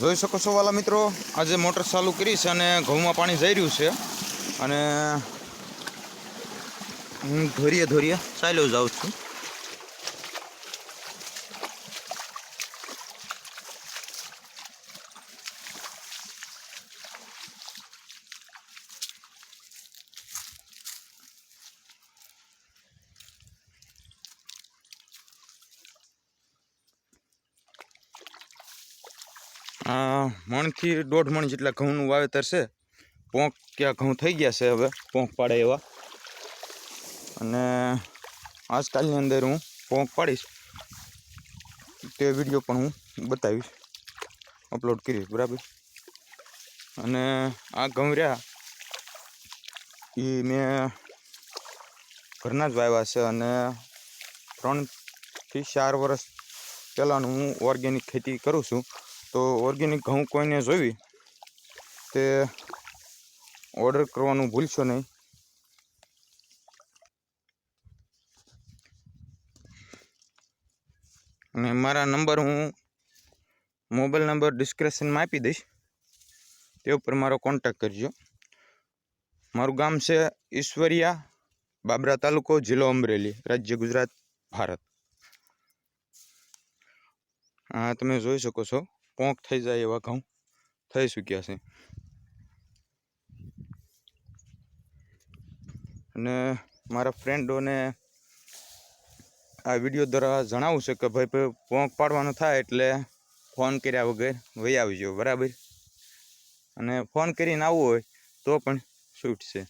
જોઈ શકો છો વાલા મિત્રો, આજે મોટર ચાલુ કરી છે અને ઘઉંમાં પાણી જઈ રહ્યું છે. અને હું ધોરીએ ધોરીએ ચાલ્યો જાઉં છું. મણથી દોઢ મણ જેટલા ઘઉંનું વાવેતર છે. પોંક ક્યાં ઘઉં થઈ ગયા છે હવે, પોંક પાડે એવા. અને આજકાલની અંદર હું પોંક પાડીશ તે વીડિયો પણ હું બતાવીશ, અપલોડ કરીશ, બરાબર? અને આ ઘઉં એ મેં ઘરના જ વાવ્યા છે અને ત્રણથી ચાર વર્ષ પહેલાંનું હું ઓર્ગેનિક ખેતી કરું છું. તો ઓર્ગેનિક ઘઉં કોઈને જોવી તે ઓર્ડર કરવાનું ભૂલશો નહીં. અને મારા નંબર હું મોબાઈલ નંબર ડિસ્ક્રિપ્શનમાં આપી દઈશ, તે ઉપર મારો કોન્ટેક કરજો. મારું ગામ છે ઈશ્વરિયા, બાબરા તાલુકો, જિલ્લો અમરેલી, રાજ્ય ગુજરાત, ભારત. હા, તમે જોઈ શકો છો. પોંક થઈ જાય એવા ઘઉં. થઈ ચૂક્યા છે. અને મારા ફ્રેન્ડોને આ વીડિયો દ્વારા જણાવું છે કે ભાઈ પોંક પાડવાનો થાય એટલે ફોન કર્યા વગર વહી આવજો, બરાબર? અને ફોન કરીને આવવું હોય તો પણ છૂટ છે